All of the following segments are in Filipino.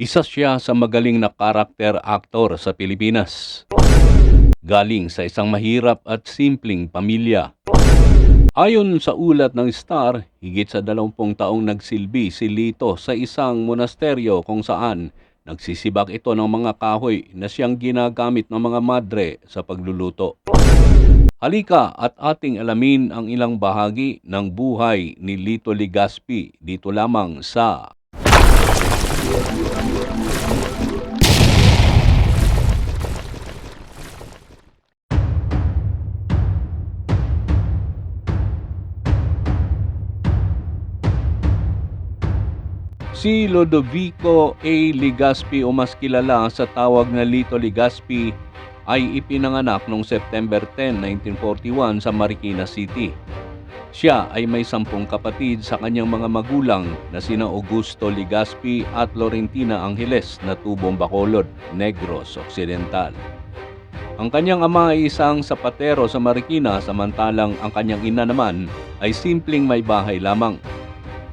Isa siya sa magaling na karakter aktor sa Pilipinas. Galing sa isang mahirap at simpleng pamilya. Ayon sa ulat ng Star, higit sa dalawampung taong nagsilbi si Lito sa isang monasteryo kung saan nagsisibak ito ng mga kahoy na siyang ginagamit ng mga madre sa pagluluto. Halika at ating alamin ang ilang bahagi ng buhay ni Lito Ligaspi dito lamang sa Si Lodovico A. Ligaspi o mas kilala sa tawag na Lito Ligaspi ay ipinanganak noong September 10, 1941 sa Marikina City. Siya ay may sampung kapatid sa kanyang mga magulang na sina Augusto Ligaspi at Florentina Angeles na tubong Bacolod, Negros Occidental. Ang kanyang ama ay isang sapatero sa Marikina samantalang ang kanyang ina naman ay simpleng may bahay lamang.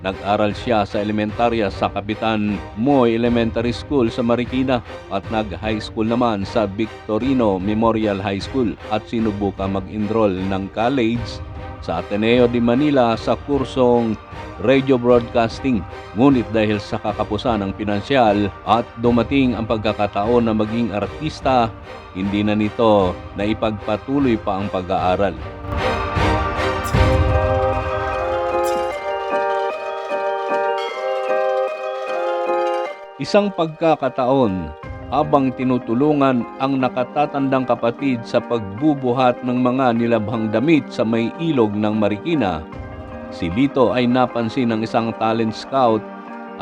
Nag-aral siya sa elementarya sa Kapitan Moy Elementary School sa Marikina at nag-high school naman sa Victorino Memorial High School at sinubukan mag-enroll ng college sa Ateneo de Manila sa kursong Radio Broadcasting. Ngunit dahil sa kakapusan ng pinansyal at dumating ang pagkakataon na maging artista, hindi na nito na ipagpatuloy pa ang pag-aaral. Isang pagkakataon habang tinutulungan ang nakatatandang kapatid sa pagbubuhat ng mga nilabhang damit sa may ilog ng Marikina, si Lito ay napansin ng isang talent scout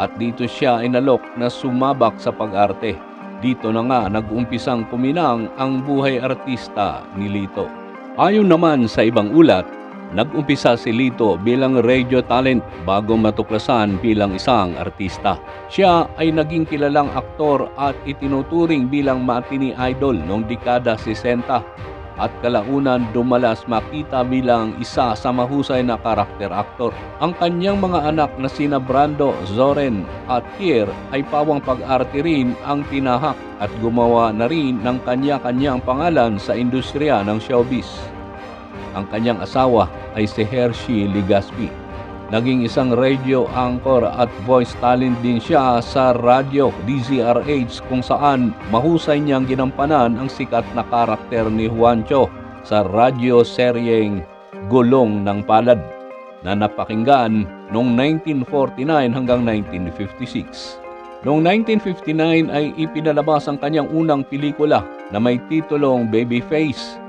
at dito siya ay nalok na sumabak sa pag-arte. Dito na nga nag-umpisang kuminang ang buhay artista ni Lito. Ayon naman sa ibang ulat, Nag-umpisa si Lito bilang radio talent bago matuklasan bilang isang artista. Siya ay naging kilalang aktor at itinuturing bilang matini idol noong dekada 60 at kalaunan dumalas makita bilang isa sa mahusay na karakter aktor. Ang kanyang mga anak na sina Brando, Zoren at Kier ay pawang pag-arte rin ang tinahak at gumawa na rin ng kanya-kanyang pangalan sa industriya ng showbiz. Ang kanyang asawa ay si Hershey Ligaspi. Naging isang radio anchor at voice talent din siya sa radyo DZRH kung saan mahusay niyang ginampanan ang sikat na karakter ni Juancho sa radyo seryeng Gulong ng Palad na napakinggan noong 1949 hanggang 1956. Noong 1959 ay ipinalabas ang kanyang unang pelikula na may titulong Babyface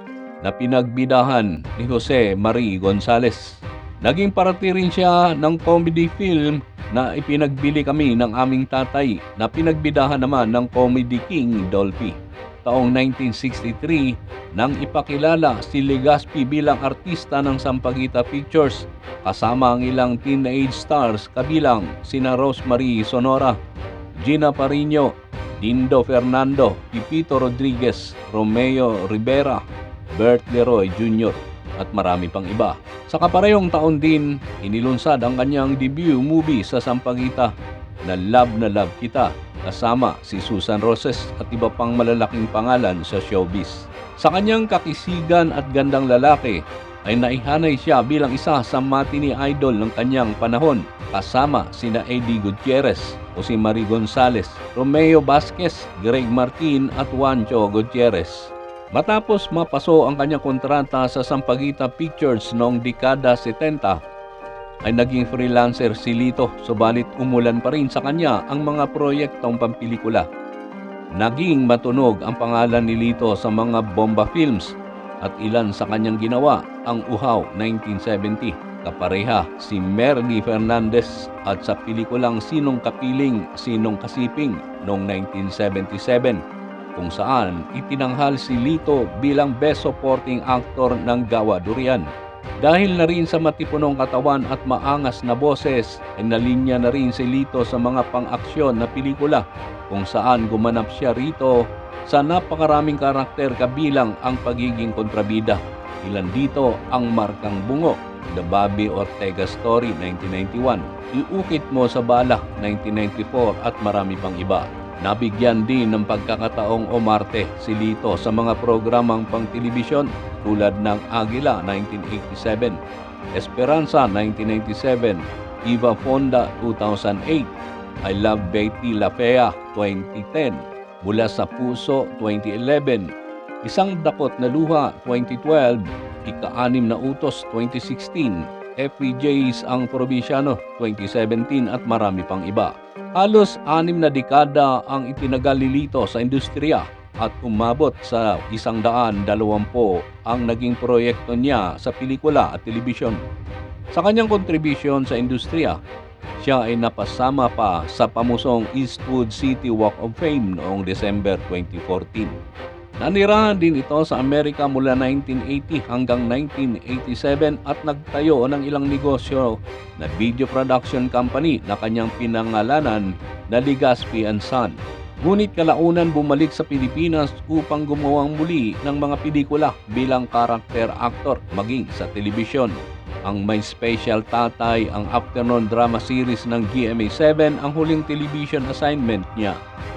na pinagbidahan ni Jose Marie Gonzales. Naging parati rin siya ng comedy film na ipinagbili kami ng aming tatay na pinagbidahan naman ng Comedy King Dolphy. Taong 1963 nang ipakilala si Legaspi bilang artista ng Sampaguita Pictures kasama ang ilang teenage stars kabilang sina Rosemary Sonora, Gina Parino, Dindo Fernando, Pipito Rodriguez, Romeo Rivera, Bert Leroy Jr. at marami pang iba. Sa kaparehong taon din, inilunsad ang kanyang debut movie sa Sampaguita na Love na Love Kita kasama si Susan Roses at iba pang malalaking pangalan sa showbiz. Sa kanyang kakisigan at gandang lalaki, ay naihanay siya bilang isa sa matini idol ng kanyang panahon kasama sina Eddie Gutierrez o si Marie Gonzalez, Romeo Vasquez, Greg Martin at Juancho Gutierrez. Matapos mapaso ang kanyang kontrata sa Sampaguita Pictures noong dekada 70, ay naging freelancer si Lito subalit umulan pa rin sa kanya ang mga proyektong pampelikula. Naging matunog ang pangalan ni Lito sa mga bomba films at ilan sa kanyang ginawa ang Uhaw 1970, kapareha si Merly Fernandez at sa pelikulang Sinong Kapiling, Sinong Kasiping noong 1977 kung saan itinanghal si Lito bilang best supporting actor ng Gawa Durian. Dahil na rin sa matipunong katawan at maangas na boses, ay nalinya na rin si Lito sa mga pang-aksyon na pelikula kung saan gumanap siya rito sa napakaraming karakter kabilang ang pagiging kontrabida. Ilan dito ang Markang Bungo, The Bobby Ortega Story 1991, Iukit Mo sa Balak 1994 at marami pang iba. Nabigyan din ng pagkakataong umarte si Lito sa mga programang pang-telebisyon tulad ng Agila 1987, Esperanza 1997, Eva Fonda 2008, I Love Betty La Fea 2010, Mula sa Puso 2011, Isang Dakot na Luha 2012, Ika-anim na Utos 2016, FPJs ang Probinsyano 2017 at marami pang iba. Halos anim na dekada ang itinagal ni Lito sa industriya at umabot sa isang daan dalawampo ang naging proyekto niya sa pelikula at telebisyon. Sa kanyang kontribusyon sa industriya, siya ay napasama pa sa pamusong Eastwood City Walk of Fame noong December 2014. Nanirahan din ito sa Amerika mula 1980 hanggang 1987 at nagtayo ng ilang negosyo na video production company na kanyang pinangalanan na Ligaspi and Son. Ngunit kalaunan bumalik sa Pilipinas upang gumawang muli ng mga pelikula bilang karakter actor maging sa telebisyon. Ang may special tatay ang afternoon drama series ng GMA7 ang huling television assignment niya.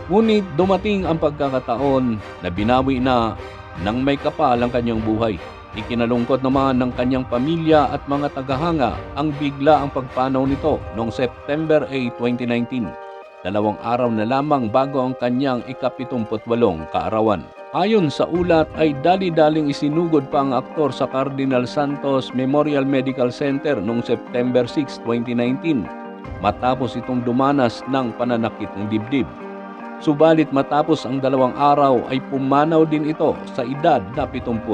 Ngunit dumating ang pagkakataon na binawi na nang may kapal ang kanyang buhay. Ikinalungkot naman ng kanyang pamilya at mga tagahanga ang bigla ang pagpanaw nito noong September 8, 2019. Dalawang araw na lamang bago ang kanyang ikapitumputwalong kaarawan. Ayon sa ulat ay dali-daling isinugod pa ang aktor sa Cardinal Santos Memorial Medical Center noong September 6, 2019 matapos itong dumanas ng pananakit ng dibdib. Subalit matapos ang dalawang araw ay pumanaw din ito sa edad na 77.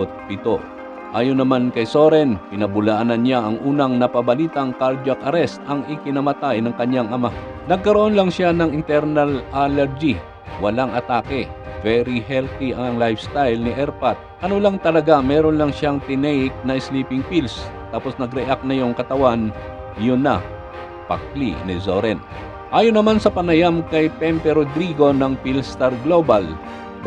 Ayon naman kay Soren, pinabulaanan niya ang unang napabalitang cardiac arrest ang ikinamatay ng kanyang ama. Nagkaroon lang siya ng internal allergy, walang atake. Very healthy ang lifestyle ni Erpat. Ano lang talaga, meron lang siyang tinake na sleeping pills. Tapos nag-react na yung katawan, yun na, pakli ni Zoren. Ayon naman sa panayam kay Pempe Rodrigo ng Philstar Global,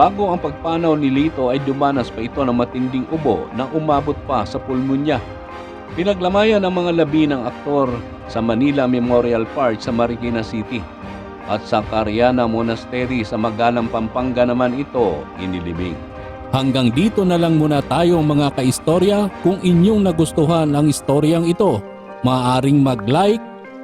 bago ang pagpanaw ni Lito ay dumanas pa ito ng matinding ubo na umabot pa sa pulmonya. Pinaglamayan ng mga labi ng aktor sa Manila Memorial Park sa Marikina City. At sa Cariana Monastery sa Magalang Pampanga naman ito inilibing. Hanggang dito na lang muna tayo mga kaistorya. Kung inyong nagustuhan ang istoryang ito, maaaring mag-like,